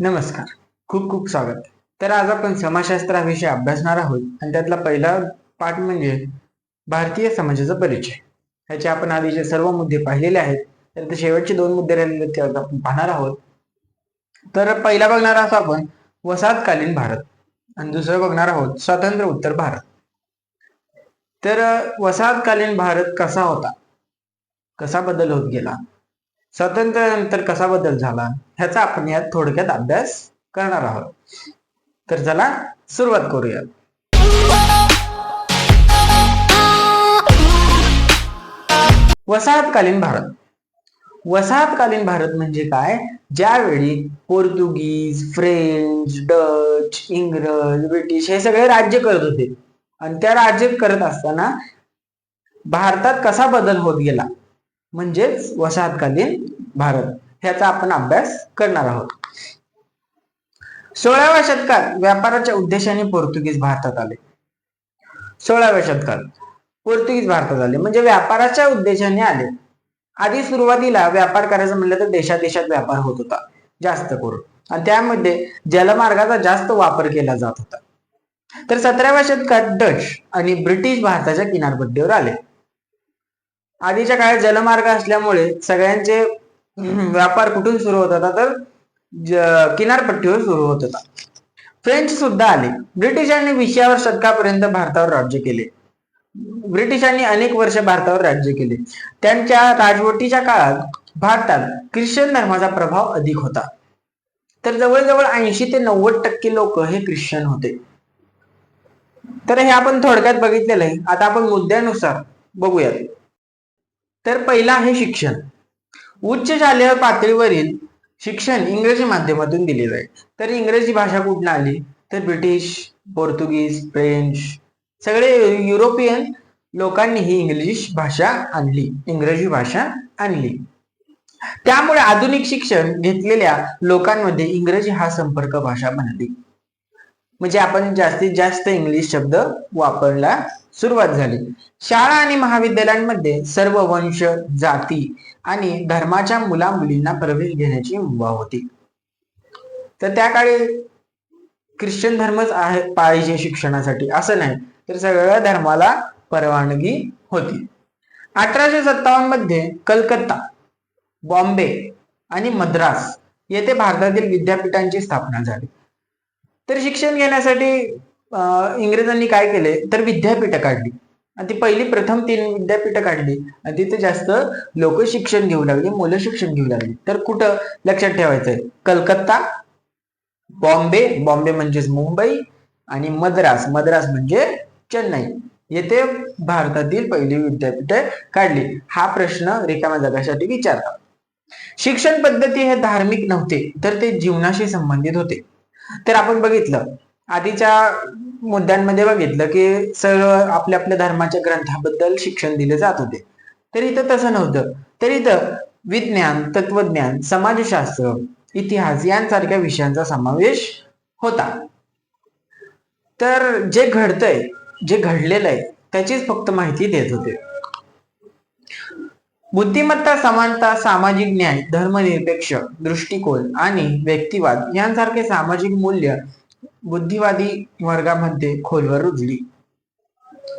नमस्कार. खूप खूप स्वागत. तर आज आपण समाजशास्त्राविषयी अभ्यासणार आहोत आणि त्यातला पहिला पाठ म्हणजे भारतीय समाजाचा परिचय. ह्याचे आपण आधीचे सर्व मुद्दे पाहिलेले आहेत तर ते शेवटचे दोन मुद्दे राहिलेले ते आपण पाहणार आहोत. तर पहिला बघणार आहोत आपण वसाहतकालीन भारत आणि दुसरं बघणार आहोत स्वतंत्र उत्तर भारत. तर वसाहतकालीन भारत कसा होता? कसा बदल होत गेला? स्वातंत्र्यानंतर कसा बदल झाला ह्याचा आपण यात थोडक्यात अभ्यास करणार आहोत. तर चला सुरुवात करूया. वसाहतकालीन भारत. वसाहतकालीन भारत म्हणजे काय? ज्यावेळी पोर्तुगीज फ्रेंच डच इंग्रज ब्रिटिश हे सगळे राज्य करत होते. आणि त्या राज्य करत असताना भारतात कसा बदल होत गेला? म्हणजेच वसाहतकालीन भारत. ह्याचा आपण अभ्यास करणार आहोत. सोळाव्या शतकात व्यापाराच्या उद्देशाने पोर्तुगीज भारतात आले. सोळाव्या शतकात पोर्तुगीज भारतात आले. म्हणजे व्यापाराच्या उद्देशाने आले. आधी सुरुवातीला व्यापार करायचं म्हणलं तर देशादेशात व्यापार होत होता. जास्त करून. आणि त्यामध्ये जलमार्गाचा जास्त वापर केला जात होता. तर सतराव्या शतकात डच आणि ब्रिटिश भारताच्या किनारपट्टीवर आले. आधीच्या काळात जलमार्ग असल्यामुळे सगळ्यांचे व्यापार कुठून सुरू होत होता? तर किनारपट्टीवर सुरू होत होता. फ्रेंच सुद्धा आले. ब्रिटिशांनी विसाव्या शतकापर्यंत भारतावर राज्य केले. ब्रिटिशांनी अनेक वर्ष भारतावर राज्य केले. त्यांच्या राजवटीच्या काळात भारतात ख्रिश्चन धर्माचा प्रभाव अधिक होता. तर जवळजवळ ऐंशी ते नव्वद टक्के लोक हे ख्रिश्चन होते. तर हे आपण थोडक्यात बघितलेलं आहे. आता आपण मुद्द्यानुसार बघूयात. तर पहिला आहे शिक्षण. उच्च शालेय पातळीवरील शिक्षण इंग्रजी माध्यमातून दिले जाईल. तर इंग्रजी भाषा कुठून आली? तर ब्रिटिश पोर्तुगीज फ्रेंच सगळे युरोपियन लोकांनी ही इंग्लिश भाषा आणली. इंग्रजी भाषा आणली. त्यामुळे आधुनिक शिक्षण घेतलेल्या लोकांमध्ये इंग्रजी हा संपर्क भाषा बनली. म्हणजे आपण जास्तीत जास्त इंग्लिश शब्द वापरला सुरुवात झाली. शाळा आणि महाविद्यालयांमध्ये सर्व वंश जाती आणि धर्माच्या मुला मुलींना प्रवेश घेण्याची मुभा होती. तर त्या काळी ख्रिश्चन धर्मच आहे पाहिजे शिक्षणासाठी. असं नाही तर सगळ्या धर्माला परवानगी होती. अठराशे सत्तावन्नमध्ये कलकत्ता बॉम्बे आणि मद्रास येथे भारतातील विद्यापीठांची स्थापना झाली. तर शिक्षण घेण्यासाठी इंग्रजांनी काय केले? तर विद्यापीठं काढली. आणि ती पहिली प्रथम तीन विद्यापीठं काढली. आणि तिथे जास्त लोक शिक्षण घेऊ लागली मुलं शिक्षण घेऊ लागली. तर कुठं लक्षात ठेवायचंय? कलकत्ता बॉम्बे बॉम्बे म्हणजेच मुंबई आणि मद्रास. मद्रास म्हणजे चेन्नई. येथे भारतातील पहिली विद्यापीठे काढली. हा प्रश्न रिकाम्या जगासाठी विचारतात. शिक्षण पद्धती हे धार्मिक नव्हते तर ते जीवनाशी संबंधित होते. तर आपण बघितलं आधीच्या मुद्द्यांमध्ये बघितलं की सरळ आपल्या आपल्या धर्माच्या ग्रंथाबद्दल शिक्षण दिले जात होते. तर इथं तसं नव्हतं. तर इथं विज्ञान तत्वज्ञान समाजशास्त्र इतिहास यांसारख्या विषयांचा समावेश होता. तर जे घडतंय जे घडलेलं आहे त्याचीच फक्त माहिती देत होते. बुद्धिमत्ता समानता सामाजिक न्याय धर्मनिरपेक्ष दृष्टिकोन आणि व्यक्तिवाद यांसारखे सामाजिक मूल्य बुद्धिवादी वर्गामध्ये खोलवर रुजली.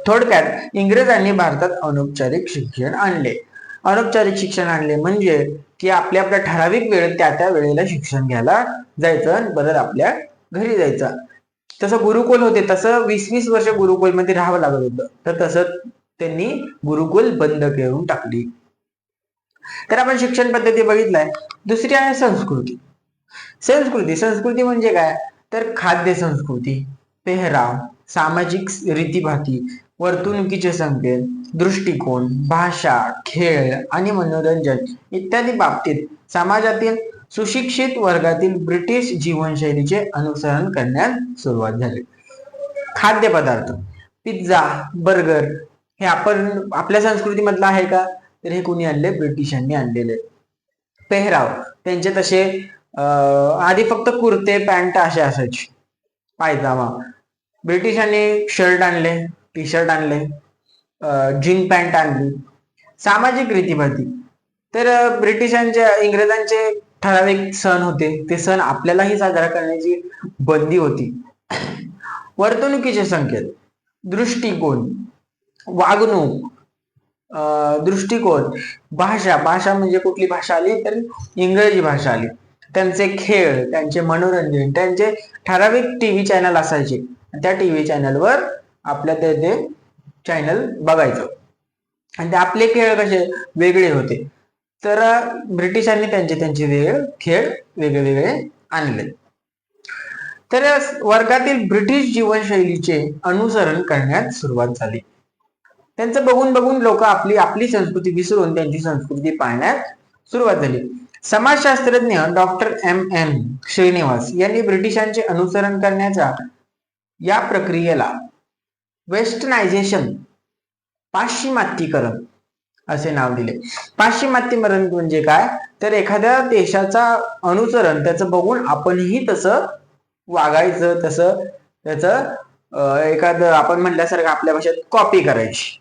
थोडक्यात इंग्रजांनी भारतात अनौपचारिक शिक्षण आणले. अनौपचारिक शिक्षण आणले म्हणजे की आपल्या आपल्या ठराविक वेळेत त्या त्या वेळेला शिक्षण घ्यायला जायचं आणि परत आपल्या घरी जायचं. तसं गुरुकुल होते. तसं वीस वीस वर्ष गुरुकुलमध्ये राहावं लागत होतं. तर तसं त्यांनी गुरुकुल बंद करून टाकली. तर आपण शिक्षण पद्धती बघितलाय. दुसरी आहे संस्कृती. संस्कृती. संस्कृती म्हणजे काय? तर खाद्य संस्कृती पेहराव सामाजिक रीतीभाती वर्तणुकीचे संकेत दृष्टिकोन भाषा खेळ आणि मनोरंजन इत्यादी बाबतीत समाजातील सुशिक्षित वर्गातील ब्रिटिश जीवनशैलीचे अनुसरण करण्यास सुरुवात झाली. खाद्यपदार्थ पिझ्झा बर्गर हे आपण आपल्या संस्कृतीमधलं आहे का? तर हे कोणी आणले? ब्रिटिशांनी आणलेले. पेहराव त्यांचे तसे आधी फक्त कुर्ते पॅन्ट असे असायचे. पायजामा. ब्रिटिशांनी शर्ट आणले टी शर्ट आणले जीन पॅन्ट आणली. सामाजिक रीतीभाती. तर ब्रिटिशांच्या इंग्रजांचे ठराविक सण होते. ते सण आपल्यालाही साजरा करण्याची बंदी होती. वर्तणुकीचे संकेत. दृष्टिकोन. वागणूक. दृष्टिकोन. भाषा. भाषा म्हणजे कुठली भाषा आली? तर इंग्रजी भाषा आली. त्यांचे खेळ त्यांचे मनोरंजन त्यांचे ठराविक टीव्ही चॅनल असायचे. त्या टीव्ही चॅनलवर आपल्या ते ते चॅनल बघायचं. आणि ते आपले खेळ कसे वेगळे होते. तर ब्रिटिशांनी त्यांचे त्यांचे वेगळे खेळ वेगळे वेगळे आणले. तर वर्गातील ब्रिटिश जीवनशैलीचे अनुसरण करण्यास सुरुवात झाली. त्यांचं बघून बघून लोक आपली आपली संस्कृती विसरून त्यांची संस्कृती पाळण्यास सुरुवात झाली. समाजशास्त्रज्ञ डॉक्टर एम एम श्रीनिवास यांनी ब्रिटिशांचे अनुसरण करण्याच्या या प्रक्रियेला वेस्टनायझेशन पाश्चिमात्यीकरण असे नाव दिले. पाश्चिमात्यीकरण म्हणजे काय? तर एखाद्या देशाचा अनुसरण त्याचं बघून आपणही तसं वागायचं तसं त्याचं एखादं आपण म्हटल्यासारखं आपल्या भाषेत कॉपी करायची.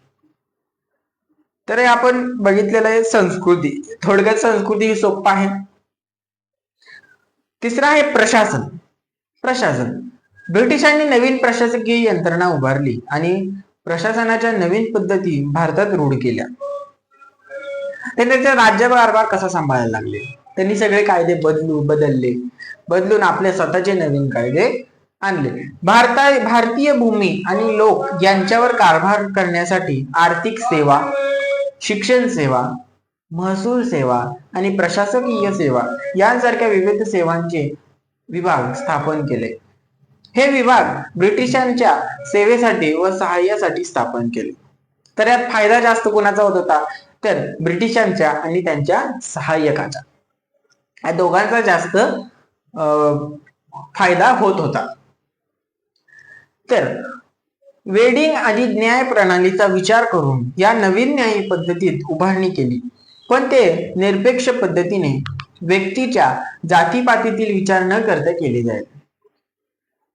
तर हे आपण बघितलेलं आहे संस्कृती. थोडक्यात संस्कृती ही सोप्प आहे. तिसरा आहे प्रशासन. प्रशासन. ब्रिटिशांनी नवीन प्रशासकीय यंत्रणा उभारली आणि प्रशासनाच्या नवीन पद्धती भारतात रूढ केल्या. ते त्यांचा राज्यकारभार कसा सांभाळायला लागले? त्यांनी सगळे कायदे बदलू बदलले. बदलून आपले स्वतःचे नवीन कायदे आणले. भारता भारतीय भूमी आणि लोक यांच्यावर कारभार करण्यासाठी आर्थिक सेवा शिक्षण सेवा महसूल सेवा आणि प्रशासकीय सेवा यांसारख्या विविध सेवांचे विभाग स्थापन केले. हे विभाग ब्रिटिशांच्या सेवेसाठी व सहाय्यासाठी स्थापन केले. तर यात फायदा जास्त कोणाचा होत होता? तर ब्रिटिशांच्या आणि त्यांच्या सहाय्यकाचा. या दोघांचा जास्त फायदा होत होता. तर वेडिंग आणि न्याय प्रणालीचा विचार करून या नवीन न्याय पद्धतीत उभारणी केली. पण ते निरपेक्ष पद्धतीने व्यक्तीच्या जातीपातीतील विचार न करता केले जाईल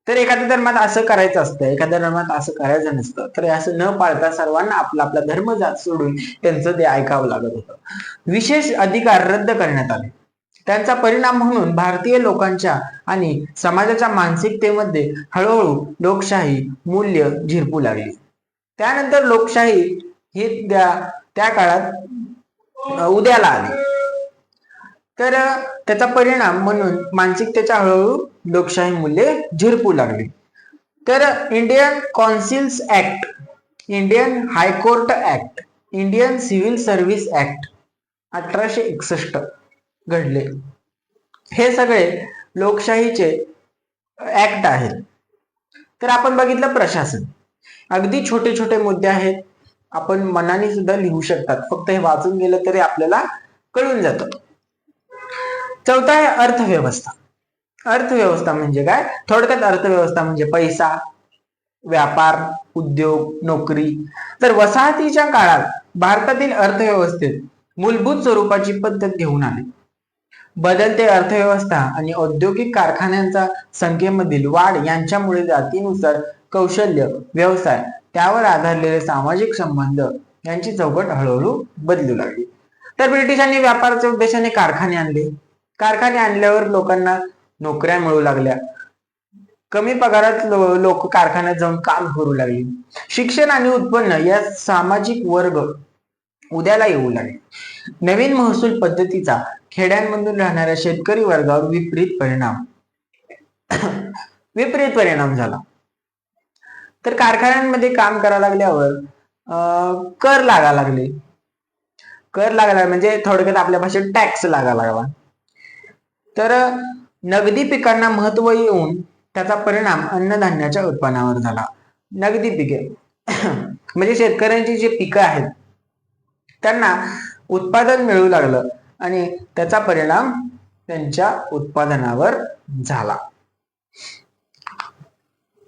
तर एखाद्या धर्मात असं करायचं असतं एखाद्या धर्मात असं करायचं नसतं तर असं न पाळता सर्वांना आपला आपला धर्म जात सोडून त्यांचं ते ऐकावं लागत होतं. विशेष अधिकार रद्द करण्यात आले. त्यांचा परिणाम म्हणून भारतीय लोकांच्या आणि समाजाच्या मानसिकतेमध्ये हळूहळू लोकशाही मूल्य झिरपू लागली. त्यानंतर लोकशाही ही त्या त्या काळात उद्याला आली. तर त्याचा परिणाम म्हणून मानसिकतेच्या हळूहळू लोकशाही मूल्ये झिरपू लागली. तर Indian councils act Indian high court act Indian civil service act अठराशे एकसष्ट घडले. हे सगळे लोकशाहीचे ऍक्ट आहेत. तर आपण बघितलं प्रशासन. अगदी छोटे छोटे मुद्दे आहेत. आपण मनाने सुद्धा लिहू शकतात. फक्त हे वाचून गेलं तरी आपल्याला कळून जातं. चौथा आहे अर्थव्यवस्था. अर्थव्यवस्था म्हणजे काय? थोडक्यात अर्थव्यवस्था म्हणजे पैसा व्यापार उद्योग नोकरी. तर वसाहतीच्या काळात भारतातील अर्थव्यवस्थेत मूलभूत स्वरूपाची पद्धत घेऊन आली. बदलते अर्थव्यवस्था आणि औद्योगिक कारखान्यांचा संख्येमधील वाढ यांच्यामुळे जातीनुसार कौशल्य व्यवसाय त्यावर आधारलेले सामाजिक संबंध यांची चौकट हळूहळू बदलू लागली. तर ब्रिटिशांनी व्यापाराच्या उद्देशाने कारखाने आणले. कारखाने आणल्यावर लोकांना नोकऱ्या मिळू लागल्या. कमी पगारात लोक कारखान्यात जाऊन काम करू लागले. शिक्षण आणि उत्पन्न या सामाजिक वर्ग उद्याला येऊ लागले. नवीन महसूल पद्धतीचा खेड्यांमधून राहणाऱ्या शेतकरी वर्गावर विपरीत परिणाम. विपरीत परिणाम झाला. तर कारखान्यांमध्ये काम करायला लागल्यावर अं, कर लागा लागले. कर लागला म्हणजे थोडक्यात आपल्या भाषेत टॅक्स लागा लागला. तर नगदी पिकांना महत्त्व येऊन त्याचा परिणाम अन्नधान्याच्या उत्पन्नावर झाला. नगदी पिके. म्हणजे शेतकऱ्यांची जी पिकं आहेत त्यांना उत्पादन मिळू लागलं आणि त्याचा परिणाम त्यांच्या उत्पादनावर झाला.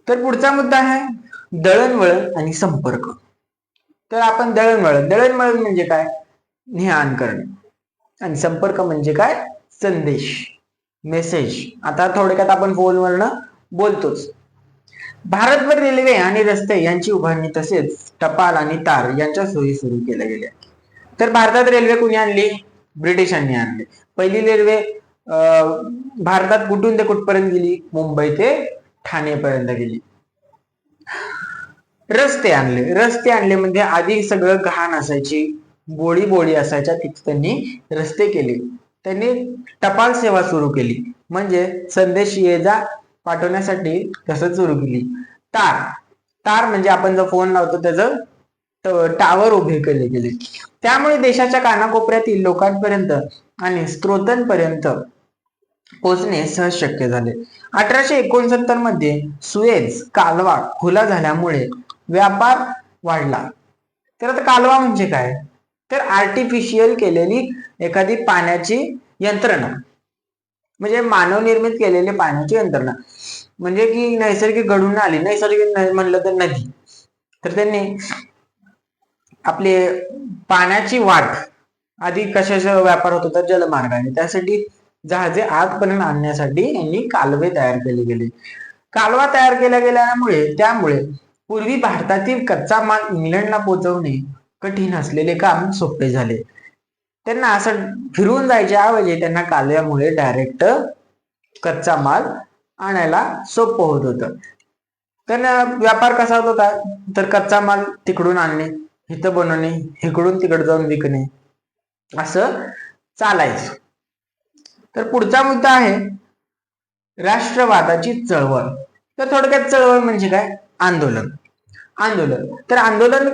तर पुढचा मुद्दा आहे दळणवळण आणि संपर्क. तर आपण दळणवळण दळणवळण म्हणजे काय? ज्ञान करणे आणि संपर्क म्हणजे काय? संदेश मेसेज. आता थोडक्यात आपण फोनवरनं बोलतोच. भारतभर रेल्वे आणि रस्ते यांची उभारणी तसेच टपाल आणि तार यांच्या सोयी सुरू केल्या गेल्या. तर भारतात रेल्वे कुणी आणली? ब्रिटिशांनी आणली. पहिली रेल्वे भारतात कुठून ते कुठपर्यंत गेली? मुंबई ते ठाणेपर्यंत गेली. रस्ते आणले. रस्ते आणले म्हणजे आधी सगळं घाण असायची बोळी बोळी असायच्या तिथे त्यांनी रस्ते केले. त्यांनी टपाल सेवा सुरू केली. म्हणजे संदेश ये जा पाठवण्यासाठी कसं सुरू केली. तार. तार म्हणजे आपण जो फोन लावतो त्याचं टावर उभे केले गेले. त्यामुळे देशाच्या कानाकोपऱ्यातील लोकांपर्यंत आणि स्त्रोतांपर्यंत पोहोचणे सहज शक्य झाले. अठराशे एकोणसत्तरमध्ये सुएज कालवा खुला झाल्यामुळे व्यापार वाढला. तर आता कालवा म्हणजे काय? तर आर्टिफिशियल केलेली एखादी पाण्याची यंत्रणा. म्हणजे मानवनिर्मित केलेली पाण्याची यंत्रणा. म्हणजे की नैसर्गिक घडून आली नैसर्गिक म्हणलं तर नदी. तर त्यांनी आपले पाण्याची वाट आधी कशाचा व्यापार होत होता? जलमार्गाने. त्यासाठी जहाजे आतपर्यंत आणण्यासाठी यांनी कालवे तयार केले गेले. कालवा तयार केल्या गेल्यामुळे त्यामुळे पूर्वी भारतातील कच्चा माल इंग्लंडला पोहोचवणे कठीण असलेले काम सोपे झाले. त्यांना असं फिरून जायच्या ऐवजी त्यांना कालव्यामुळे डायरेक्ट कच्चा माल आणायला सोपं होत होतं. त्यांना व्यापार कसा होत होता? तर कच्चा माल तिकडून आणणे. इथं बनवणे इकडून तिकडे जाऊन विकणे असं चालायचं. तर पुढचा मुद्दा आहे राष्ट्रवादाची चळवळ. तर थोडक्यात चळवळ म्हणजे काय? आंदोलन. आंदोलन. तर आंदोलन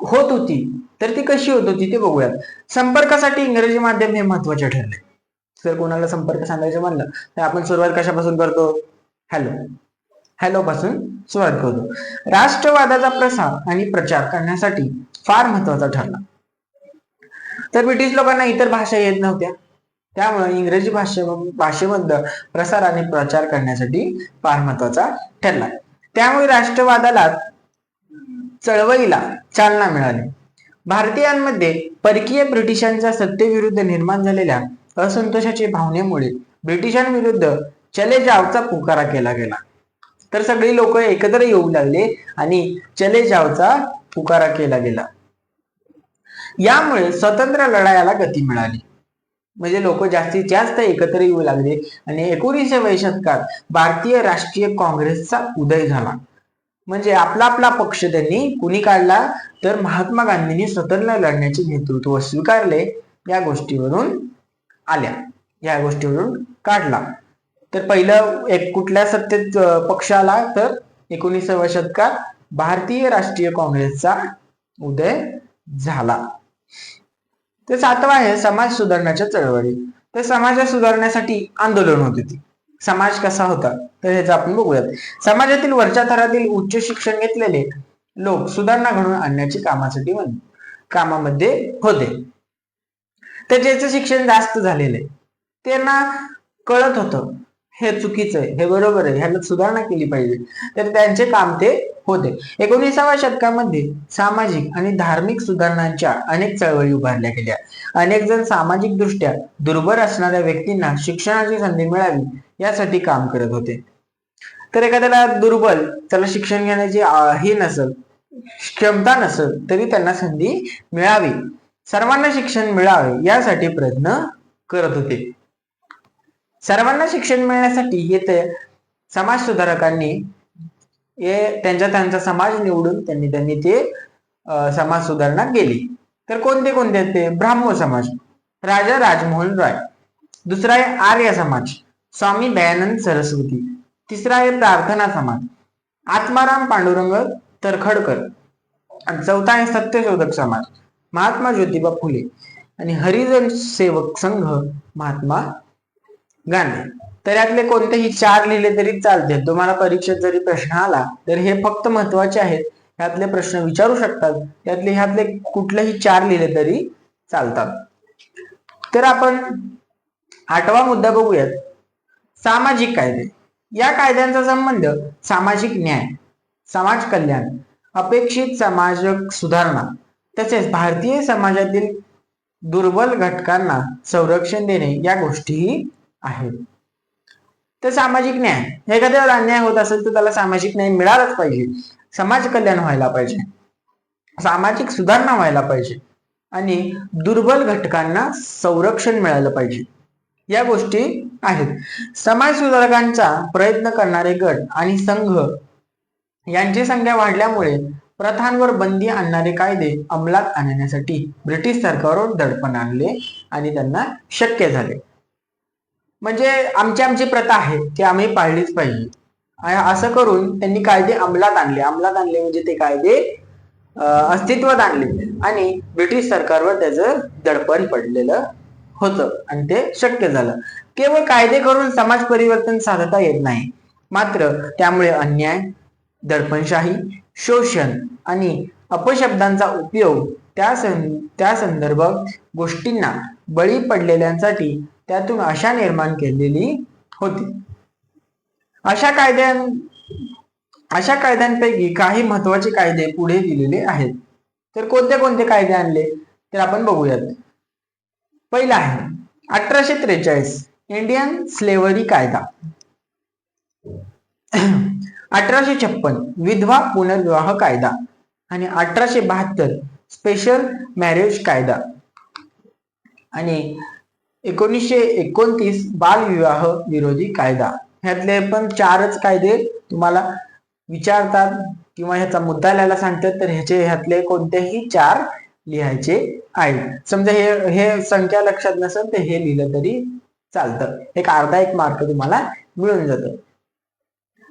होत होती तर ती कशी होत होती ते बघूयात. संपर्कासाठी इंग्रजी माध्यम हे महत्त्वाचे ठरले. जर कोणाला संपर्क सांगायचं म्हणलं तर आपण सुरुवात कशापासून करतो? हॅलो. हॅलो पासून सुरुवात करतो. राष्ट्रवादाचा प्रसार आणि प्रचार करण्यासाठी फार महत्त्वाचा ठरला. तर ब्रिटिश लोकांना इतर भाषा येत नव्हत्या. त्यामुळे इंग्रजी भाषे भाषेमध्ये प्रसार आणि प्रचार करण्यासाठी फार महत्त्वाचा ठरला. त्यामुळे राष्ट्रवादाला चळवळीला चालना मिळाली. भारतीयांमध्ये परकीय ब्रिटिशांच्या सत्तेविरुद्ध निर्माण झालेल्या असंतोषाच्या भावनेमुळे ब्रिटिशांविरुद्ध चले जावचा पुकारा केला गेला. तर सगळी लोक एकत्र येऊ लागले आणि चले जावचा पुकारा केला गेला. यामुळे स्वतंत्र लढायाला गती मिळाली. म्हणजे लोक जास्तीत जास्त एकत्र येऊ लागले आणि एकोणीसशे शतकात भारतीय राष्ट्रीय काँग्रेसचा उदय झाला. म्हणजे आपला आपला पक्ष त्यांनी कुणी काढला? तर महात्मा गांधींनी स्वतंत्र लढण्याचे नेतृत्व स्वीकारले या गोष्टीवरून आल्या. या गोष्टीवरून काढला. तर पहिलं एक कुठल्या सत्तेत अं, पक्ष आला तर एकोणीसाव्या शतकात भारतीय राष्ट्रीय काँग्रेसचा उदय झाला. ते सातवा आहे समाज सुधारण्याच्या चळवळी. तर समाज सुधारण्यासाठी आंदोलन होते ती समाज कसा होता? तर ह्याचं आपण बघूयात. समाजातील वरच्या थरातील उच्च शिक्षण घेतलेले लोक सुधारणा घडवून आणण्याची कामासाठी कामामध्ये होते. तर ज्याचं शिक्षण जास्त झालेलं आहे त्यांना कळत होतं हे चुकीचं आहे हे बरोबर आहे ह्याला सुधारणा केली पाहिजे. तर त्यांचे काम ते होते. एकोणीसाव्या शतकामध्ये सामाजिक आणि धार्मिक सुधारणांच्या अनेक चळवळी उभारल्या गेल्या. अनेक जण सामाजिक दृष्ट्या दुर्बल असणाऱ्या व्यक्तींना शिक्षणाची संधी मिळावी यासाठी काम करत होते. तर एखाद्याला दुर्बल त्याला शिक्षण घेण्याची ही हे नसल क्षमता नसल तरी त्यांना संधी मिळावी. सर्वांना शिक्षण मिळावे यासाठी प्रयत्न करत होते. सर्वांना शिक्षण मिळण्यासाठी येथे समाज सुधारकांनी हे त्यांचा त्यांचा समाज निवडून त्यांनी त्यांनी ते समाज सुधारणा केली. तर कोणते कोणते आहेत ते? ब्राह्मो समाज. राजा राजमोहन रॉय. दुसरा आहे आर्य समाज. स्वामी दयानंद सरस्वती. तिसरा आहे प्रार्थना समाज. आत्माराम पांडुरंग तरखडकर. आणि चौथा आहे सत्यशोधक समाज. महात्मा ज्योतिबा फुले. आणि हरिजन सेवक संघ महात्मा गाणे. तर यातले कोणतेही चार लिहिले तरी चालते तुम्हाला परीक्षेत जरी प्रश्न आला तर हे फक्त महत्त्वाचे आहेत. यातले प्रश्न विचारू शकतात. त्यातले ह्यातले कुठलेही चार लिहिले तरी चालतात. तर आपण आठवा मुद्दा बघूयात. सामाजिक कायदे. या कायद्यांचा संबंध सामाजिक न्याय समाज कल्याण अपेक्षित समाजक सुधारणा तसेच भारतीय समाजातील दुर्बल घटकांना संरक्षण देणे या गोष्टीही आहेत तर सामाजिक न्याय एखाद्यावर अन्याय होत असेल तर त्याला सामाजिक न्याय मिळालाच पाहिजे. समाज कल्याण व्हायला पाहिजे. सामाजिक सुधारणा व्हायला पाहिजे. आणि दुर्बल घटकांना संरक्षण मिळालं पाहिजे. या गोष्टी आहेत. समाज सुधारकांचा प्रयत्न करणारे गट आणि संघ यांची संख्या वाढल्यामुळे प्रथांवर बंदी आणणारे कायदे अंमलात आणण्यासाठी ब्रिटिश सरकारवर दडपण आणले आणि त्यांना शक्य झाले. म्हणजे आमची आमची प्रथा आहे ती आम्ही पाळलीच पाहिजे. असं करून त्यांनी कायदे अंमलात आणले. अंमलात आणले म्हणजे ते कायदे अस्तित्वात आणले. आणि ब्रिटिश सरकारवर त्याचं दडपण पडलेलं होतं आणि ते शक्य झालं. केवळ कायदे करून समाज परिवर्तन साधता येत नाही. मात्र त्यामुळे अन्याय दडपणशाही शोषण आणि अपशब्दांचा उपयोग त्या सं त्या संदर्भात गोष्टींना बळी पडलेल्यांसाठी त्यातून आशा निर्माण केलेली होती. अशा कायद्यां अशा कायद्यांपैकी काही महत्त्वाचे कायदे पुढे दिलेले आहेत. तर कोणते कोणते कायदे आणले? तर आपण बघूयात. पहिला आहे अठराशे त्रेचाळीस इंडियन स्लेवरी कायदा. अठराशे छप्पन विधवा पुनर्विवाह कायदा. आणि अठराशे बहात्तर स्पेशल मॅरेज कायदा. आणि एकोणीसशे एकोणतीस बालविवाह विरोधी कायदा. ह्यातले पण चारच कायदे तुम्हाला विचारतात किंवा ह्याचा मुद्दा लिहायला सांगतात तर ह्याचे ह्यातले कोणतेही चार लिहायचे आहेत. समजा हे हे संख्या लक्षात नसेल तर हे लिहिलं तरी चालतं. एक अर्धा एक मार्क तुम्हाला मिळून जातं.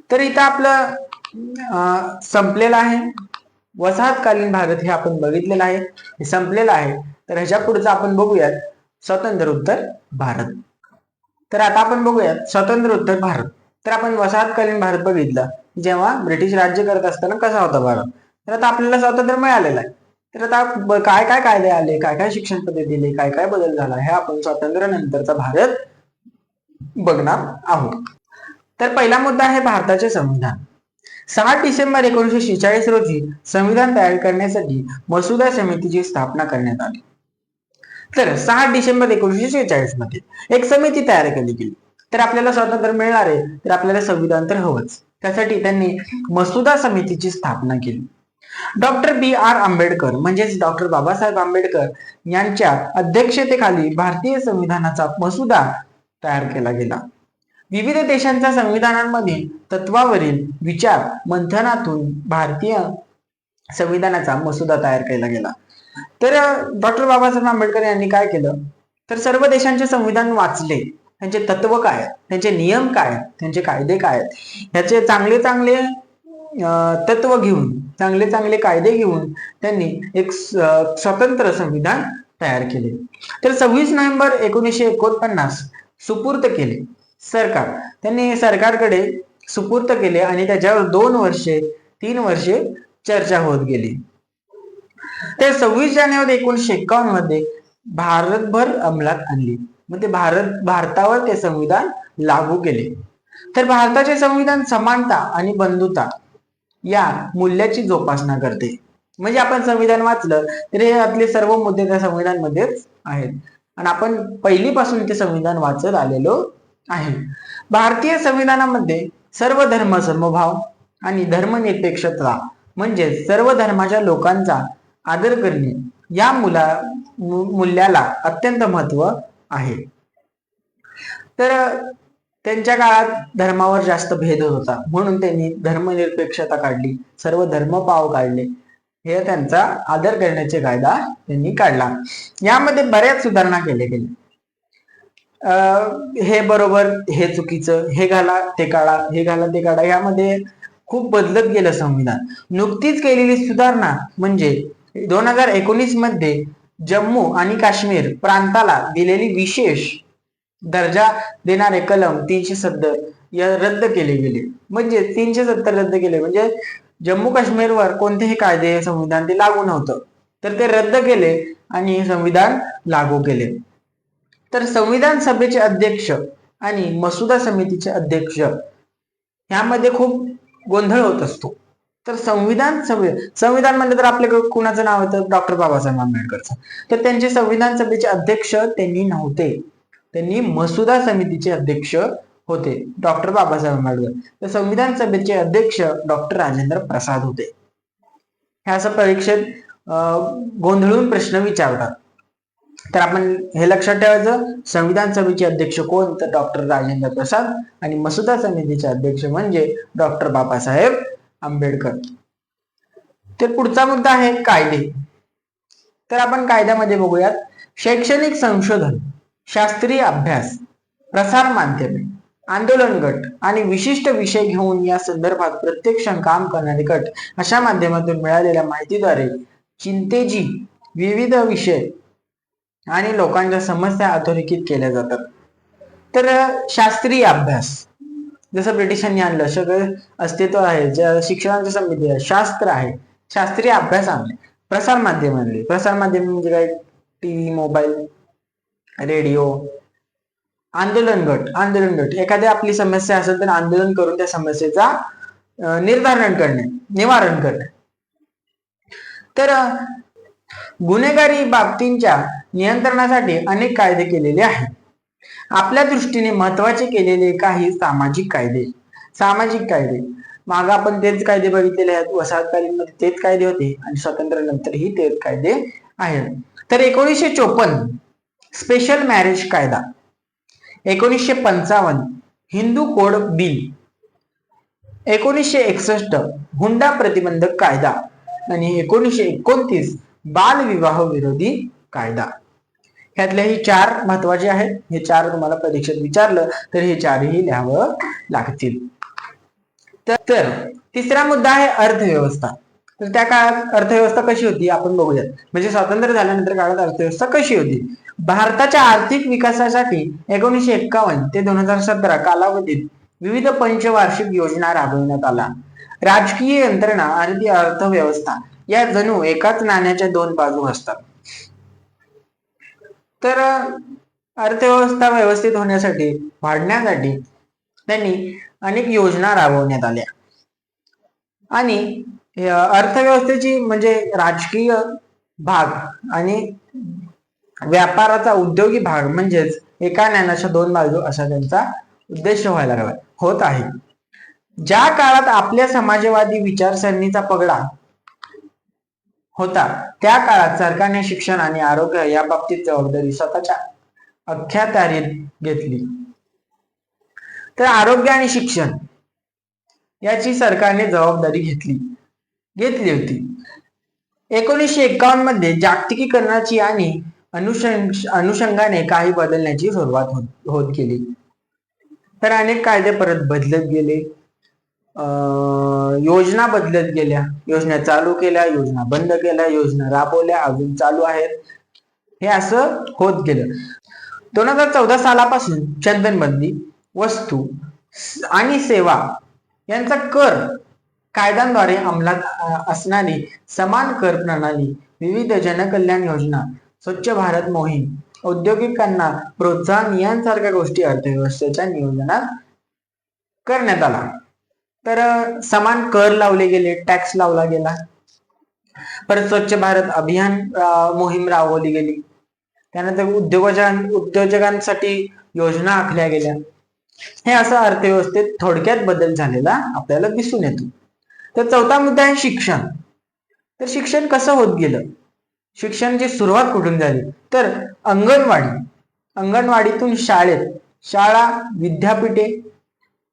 तर इथं आपलं संपलेलं आहे. वसाहतकालीन भारत हे आपण बघितलेलं आहे. हे संपलेलं आहे. तर ह्याच्या पुढचं आपण बघूयात. स्वातंत्र्योत्तर भारत. तर आता आपण बघूयात उत्तर भारत. तर आपण वसाहतकालीन भारत बघितला जेव्हा ब्रिटिश राज्य करत असताना कसा होता भारत? तर आता आपल्याला स्वातंत्र्य मिळालेलं आहे. तर आता काय काय कायदे आले काय काय शिक्षण पद्धती दिली काय काय बदल झाला हे आपण स्वातंत्र्य नंतरचा भारत बघणार आहोत. तर पहिला मुद्दा आहे भारताचे संविधान. सहा डिसेंबर एकोणीसशे शेचाळीस रोजी संविधान तयार करण्यासाठी मसुदा समितीची स्थापना करण्यात आली. तर सहा डिसेंबर एकोणीसशे शेहेचाळीसमध्ये एक समिती तयार केली गेली. तर आपल्याला स्वातंत्र्य मिळणार आहे तर आपल्याला संविधान तर हवंच. त्यासाठी त्यांनी मसुदा समितीची स्थापना केली. डॉक्टर बी आर आंबेडकर म्हणजेच डॉक्टर बाबासाहेब आंबेडकर यांच्या अध्यक्षतेखाली भारतीय संविधानाचा मसुदा तयार केला गेला. विविध देशांच्या संविधानांमधील तत्वावरील विचार मंथनातून भारतीय संविधानाचा मसुदा तयार केला गेला. तर डॉक्टर बाबासाहेब आंबेडकर यांनी काय केलं? तर सर्व देशांचे संविधान वाचले. त्यांचे तत्व काय आहेत, त्यांचे नियम काय आहेत, त्यांचे कायदे काय आहेत? ह्याचे चांगले चांगले तत्व घेऊन चांगले चांगले कायदे घेऊन त्यांनी एक स्वतंत्र संविधान तयार केले. तर सव्वीस नोव्हेंबर एकोणीसशे एकोणपन्नास सुपूर्त केले. सरकार त्यांनी सरकारकडे सुपूर्त केले आणि त्याच्यावर दोन वर्षे तीन वर्षे चर्चा होत गेली. ते सव्वीस जानेवारी एकोणीशे एकावन्नमध्ये भारतभर अंमलात आणली. मग ते भारत भारतावर ते संविधान लागू केले. तर भारताचे संविधान समानता आणि बंधुता या मूल्याची जोपासना करते. म्हणजे आपण संविधान वाचलं तर हे आपले सर्व मुद्दे त्या संविधानमध्येच आहेत. आणि आपण पहिलीपासून ते संविधान वाचत आलेलो आहे. भारतीय संविधानामध्ये सर्व धर्म समभाव आणि धर्मनिरपेक्षता म्हणजे सर्व धर्माच्या लोकांचा आदर करणे या मुला मूल्याला अत्यंत महत्त्व आहे. तर त्यांच्या काळात धर्मावर जास्त भेद होत होता. म्हणून त्यांनी धर्मनिरपेक्षता काढली सर्व धर्म पाव काढले. हे त्यांचा आदर करण्याचे कायदा त्यांनी काढला. यामध्ये बऱ्याच सुधारणा केल्या गेल्या. अं, हे बरोबर हे चुकीचं हे घाला ते काढा हे घाला ते काढा यामध्ये खूप बदलत गेलं संविधान. नुकतीच केलेली सुधारणा म्हणजे दोन हजार एकोणीसमध्ये जम्मू आणि काश्मीर प्रांताला दिलेली विशेष दर्जा देणारे कलम तीनशे सत्तर या रद्द केले गेले. म्हणजे तीनशे सत्तर रद्द केले. म्हणजे जम्मू काश्मीरवर कोणतेही कायदे संविधान ते लागू नव्हतं. तर ते रद्द केले आणि संविधान लागू केले. तर संविधान सभेचे अध्यक्ष आणि मसुदा समितीचे अध्यक्ष ह्यामध्ये खूप गोंधळ होत असतो. तर संविधान संविधान म्हणजे तर आपल्याकडे कुणाचं नाव होतं? डॉक्टर बाबासाहेब आंबेडकरचं. तर त्यांचे संविधान सभेचे अध्यक्ष त्यांनी नव्हते. त्यांनी मसुदा समितीचे अध्यक्ष होते डॉक्टर बाबासाहेब आंबेडकर. तर संविधान सभेचे अध्यक्ष डॉक्टर राजेंद्र प्रसाद होते. हे असं परीक्षेत अं, गोंधळून प्रश्न विचारतात. तर आपण हे लक्षात ठेवायचं संविधान सभेचे अध्यक्ष कोण? तर डॉक्टर राजेंद्र प्रसाद. आणि मसुदा समितीचे अध्यक्ष म्हणजे डॉक्टर बाबासाहेब आंबेडकर. तर पुढचा मुद्दा आहे कायदे. तर आपण कायद्यामध्ये बघूयात. शैक्षणिक संशोधन शास्त्रीय अभ्यास प्रसार माध्यमे आंदोलन गट आणि विशिष्ट विषय घेऊन या संदर्भात प्रत्यक्ष काम करणारे गट अशा माध्यमातून मिळालेल्या माहितीद्वारे चिंतेची विविध विषय आणि लोकांच्या समस्या अधोरेखित केल्या जातात. तर शास्त्रीय अभ्यास जसं ब्रिटिशांनी आणलं सगळं अस्तित्व आहे ज्या शिक्षणाची समिती आहे शास्त्र आहे शास्त्रीय अभ्यास आणले प्रसार माध्यम आणले प्रसार माध्यम म्हणजे काय? TV mobile radio. आंदोलन गट आंदोलन गट. एखादी आपली समस्या असेल तर आंदोलन करून त्या समस्येचा निर्धारण करणे निवारण करणे. तर गुन्हेगारी बाबतींच्या नियंत्रणासाठी अनेक कायदे केलेले आहेत. आपल्या दृष्टीने महत्त्वाचे केलेले काही सामाजिक कायदे. सामाजिक कायदे. माग आपण तेच कायदे बघितलेले आहेत. वसाहतकालीनमध्ये तेच कायदे होते आणि स्वातंत्र्यानंतरही तेच कायदे आहेत. तर एकोणीसशे चोपन्न स्पेशल मॅरेज कायदा. एकोणीसशे पंचावन्न हिंदू कोड बिल. एकोणीसशे एकसष्ट हुंडा प्रतिबंधक कायदा. आणि एकोणीसशे एकोणतीस बाल विवाह विरोधी कायदा. ह्यातले हे चार महत्त्वाचे आहेत. हे चार तुम्हाला परीक्षेत विचारलं तर हे चारही लिहावं लागतील. तर तिसरा मुद्दा आहे अर्थव्यवस्था. तर त्या काळात अर्थव्यवस्था कशी होती? आपण बघूयात. म्हणजे स्वातंत्र्य झाल्यानंतर काळात अर्थव्यवस्था कशी होती? भारताच्या आर्थिक विकासासाठी एकोणीसशे एक्कावन्न ते दोन हजार सतरा कालावधीत विविध पंचवार्षिक योजना राबविण्यात आला राजकीय यंत्रणा आणि ती अर्थव्यवस्था या जणू एकाच नाण्याच्या दोन बाजू असतात. तर अर्थव्यवस्था व्यवस्थित होण्यासाठी वाढण्यासाठी त्यांनी अनेक योजना राबवण्यात आल्या. आणि अर्थव्यवस्थेची म्हणजे राजकीय भाग आणि व्यापाराचा उद्योगी भाग म्हणजेच एका ज्ञानाच्या दोन बाजू असा त्यांचा उद्देश व्हायला होत आहे. ज्या काळात आपल्या समाजवादी विचारसरणीचा पगडा होता. त्या काळात सरकारने शिक्षण आणि आरोग्य या बाबतीत जबाबदारी स्वतःच्या अख्यातारीत घेतली. तर आरोग्य आणि शिक्षण याची सरकारने जबाबदारी घेतली घेतली होती. एकोणीसशे एकावन्नमध्ये जागतिकीकरणाची आणि अनुषंग अनुषंगाने काही बदलण्याची सुरुवात होत होत गेली. तर अनेक कायदे परत बदलत गेले. योजना बदलत गेल्या. योजना चालू केल्या योजना बंद केल्या योजना राबवल्या अजून चालू आहेत. हे असं होत गेलं. दोन हजार चौदा सालापासून चंदनबंदी वस्तू आणि सेवा यांचा कर कायद्यांद्वारे अंमलात असणारी समान कर प्रणाली विविध जनकल्याण योजना स्वच्छ भारत मोहीम औद्योगिकांना प्रोत्साहन यांसारख्या गोष्टी अर्थव्यवस्थेच्या नियोजनात करण्यात आला. तर समान कर लावले गेले टॅक्स लावला गेला. परत स्वच्छ भारत अभियान मोहीम राबवली गेली. त्यानंतर उद्योगाच्या उद्योजकांसाठी योजना आखल्या गेल्या. हे असं अर्थव्यवस्थेत थोडक्यात बदल झालेला आपल्याला दिसून येतो. तर चौथा मुद्दा आहे शिक्षण. तर शिक्षण कसं होत गेलं? शिक्षणाची सुरुवात कुठून झाली? तर अंगणवाडी. अंगणवाडीतून शाळेत. शाळा विद्यापीठे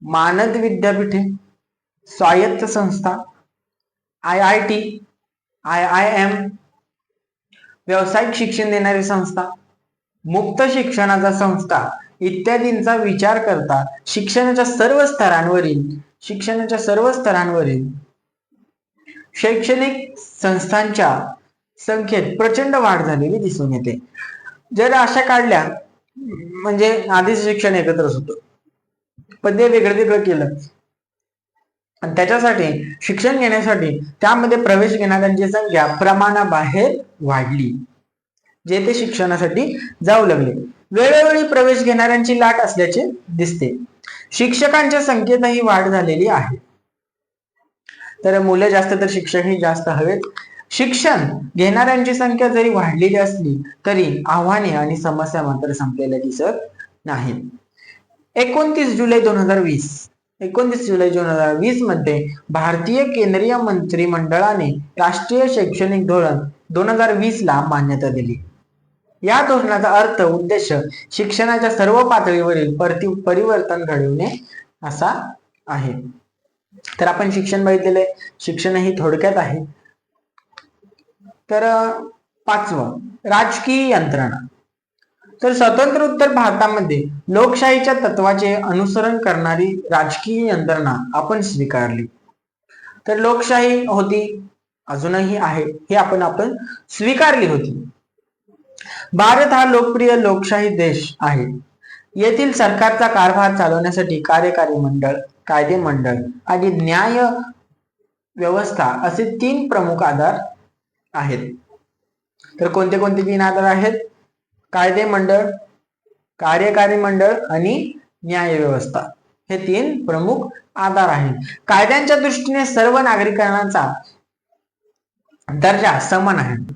मानद विद्यापीठे. स्वायत्त संस्था I I T I I M व्यावसायिक शिक्षण देणारी संस्था मुक्त शिक्षणाचा संस्था इत्यादींचा विचार करता शिक्षणाच्या सर्व स्तरांवरील शिक्षणाच्या सर्व स्तरांवरील शैक्षणिक संस्थांच्या संख्येत प्रचंड वाढ झालेली दिसून येते. जर अशा काढल्या म्हणजे आधीच शिक्षण एकत्रच होतं. पण ते वेगळं वेगळं केलं. आणि त्याच्यासाठी शिक्षण घेण्यासाठी त्यामध्ये प्रवेश घेणाऱ्यांची संख्या प्रमाणाबाहेर वाढली. जे ते शिक्षणासाठी जाऊ लागले. वेळोवेळी प्रवेश घेणाऱ्यांची लाट असल्याचे दिसते. शिक्षकांच्या संख्येतही वाढ झालेली आहे. तर मुलं जास्त तर शिक्षकही जास्त हवेत. शिक्षण घेणाऱ्यांची संख्या जरी वाढलेली असली तरी आव्हाने आणि समस्या मात्र संपलेल्या दिसत नाहीत. एकोणतीस जुलै दोन हजार वीस. एकोणतीस जुलै दोन हजार वीसमध्ये भारतीय केंद्रीय मंत्रिमंडळाने राष्ट्रीय शैक्षणिक धोरण दोन हजार वीस ला मान्यता दिली. या धोरणाचा अर्थ उद्देश शिक्षणाच्या सर्व पातळीवरील परिवर्तन घडविणे असा आहे. तर आपण शिक्षण बघितलेले शिक्षण ही थोडक्यात आहे. तर पाचवं राजकीय यंत्रणा. तर स्वतंत्र उत्तर भारतामध्ये लोकशाहीच्या तत्वाचे अनुसरण करणारी राजकीय यंत्रणा आपण स्वीकारली. तर लोकशाही होती अजूनही आहे हे आपण आपण स्वीकारली होती. भारत हा लोकप्रिय लोकशाही देश आहे. येथील सरकारचा कारभार चालवण्यासाठी कार्यकारी मंडळ कायदे मंडळ आणि न्याय व्यवस्था असे तीन प्रमुख आधार आहेत. तर कोणते कोणते तीन आधार आहेत? कायदे मंडळ कार्यकारी मंडळ आणि न्याय व्यवस्था. हे तीन प्रमुख आधार आहेत. कायद्यांच्या दृष्टीने सर्व नागरिकांचा दर्जा समान आहे.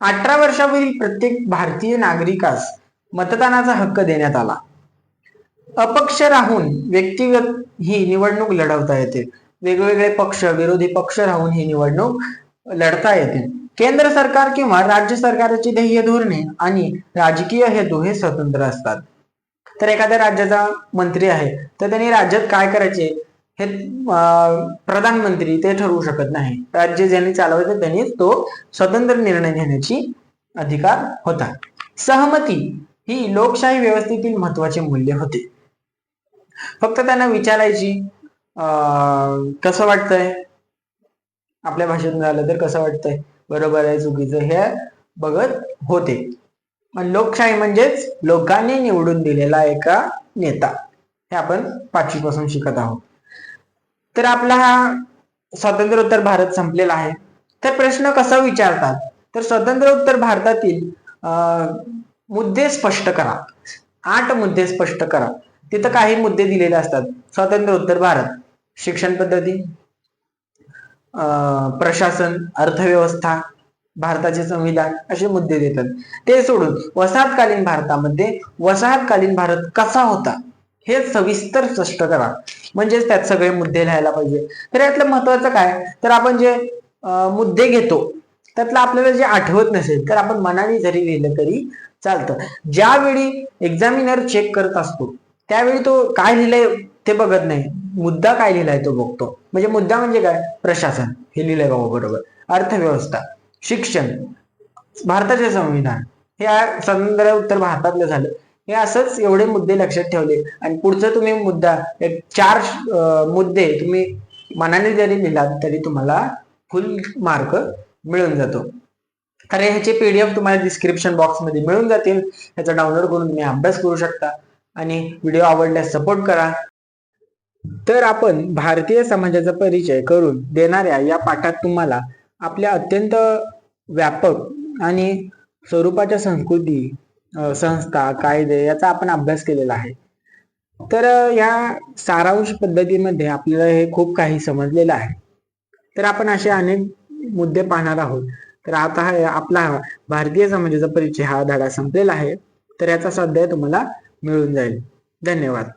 अठरा वर्षावरील प्रत्येक भारतीय नागरिकास मतदानाचा हक्क देण्यात आला. अपक्ष राहून व्यक्तिगत ही निवडणूक लढवता येते. वेगवेगळे पक्ष विरोधी पक्ष राहून ही निवडणूक लढता येते. केंद्र सरकार किंवा राज्य सरकारची ध्येय धोरणे आणि राजकीय हेतू हे स्वतंत्र असतात. तर एखाद्या राज्याचा मंत्री आहे तर त्यांनी राज्यात काय करायचे हे अं, प्रधानमंत्री ते ठरवू शकत नाही. राज्य ज्यांनी चालवायचं त्यांनी तो स्वतंत्र निर्णय घेण्याची अधिकार होता. सहमती ही लोकशाही व्यवस्थेतील महत्त्वाचे मूल्य होते. फक्त त्यांना विचारायची अं, कसं वाटतंय? आपल्या भाषेतून झालं तर कसं वाटतंय? बरोबर आहे चुकीचं. हे बघत होते. पण लोकशाही म्हणजेच लोकांनी निवडून दिलेला एका नेता. हे आपण पाचवी पासून शिकत आहोत. तर आपला हा स्वातंत्र्योत्तर भारत संपलेला आहे. तर प्रश्न कसा विचारतात? तर स्वातंत्र्योत्तर भारतातील अं, मुद्दे स्पष्ट करा. आठ मुद्दे स्पष्ट करा. तिथं काही मुद्दे दिलेले असतात. स्वातंत्र्योत्तर भारत. शिक्षण पद्धती. प्रशासन अर्थव्यवस्था भारताचे संविधान असे मुद्दे देतात. ते सोडून वसाहतकालीन भारतामध्ये वसाहतकालीन भारत कसा होता हे सविस्तर स्पष्ट करा. म्हणजेच त्यात सगळे मुद्दे लिहायला पाहिजे. तर यातलं महत्वाचं काय? तर आपण जे मुद्दे घेतो त्यातलं आपल्याला जे आठवत नसेल तर आपण मनाने जरी लिहिलं तरी चालतं. ज्यावेळी एक्झामिनर चेक करत असतो त्यावेळी तो काय लिहिलंय ते बघत नाही. मुद्दा काय लिहिलाय तो बघतो. म्हणजे मुद्दा म्हणजे काय? प्रशासन. हे लिहिलंय बाबा हो? बरोबर. अर्थव्यवस्था शिक्षण भारताचे संविधान. हे संदर्भ स्वतंत्र उत्तर भारतातलं झालं. हे असंच एवढे मुद्दे लक्षात ठेवले. आणि पुढचं तुम्ही मुद्दा एक चार मुद्दे तुम्ही मनाने जरी लिहिलात तरी तुम्हाला फुल मार्क मिळून जातो. तर ह्याचे पीडीएफ तुम्हाला डिस्क्रिप्शन बॉक्समध्ये मिळून जातील. ह्याचा डाउनलोड करून तुम्ही अभ्यास करू शकता. आणि व्हिडिओ आवडल्यास सपोर्ट करा. तर आपण भारतीय समाजाचा परिचय करून देणाऱ्या या पाठात तुम्हाला आपल्या अत्यंत व्यापक आणि स्वरूपाच्या संस्कृती संस्था कायदे याचा आपण अभ्यास केलेला आहे. तर या सारांश पद्धतीमध्ये आपल्याला हे खूप काही समजलेलं आहे. तर आपण असे अनेक मुद्दे पाहणार आहोत. तर आता हा आपला भारतीय समाजाचा परिचय हा धडा संपलेला आहे. तर याचा स्वाध्याय तुम्हाला मिळून जाईल. धन्यवाद.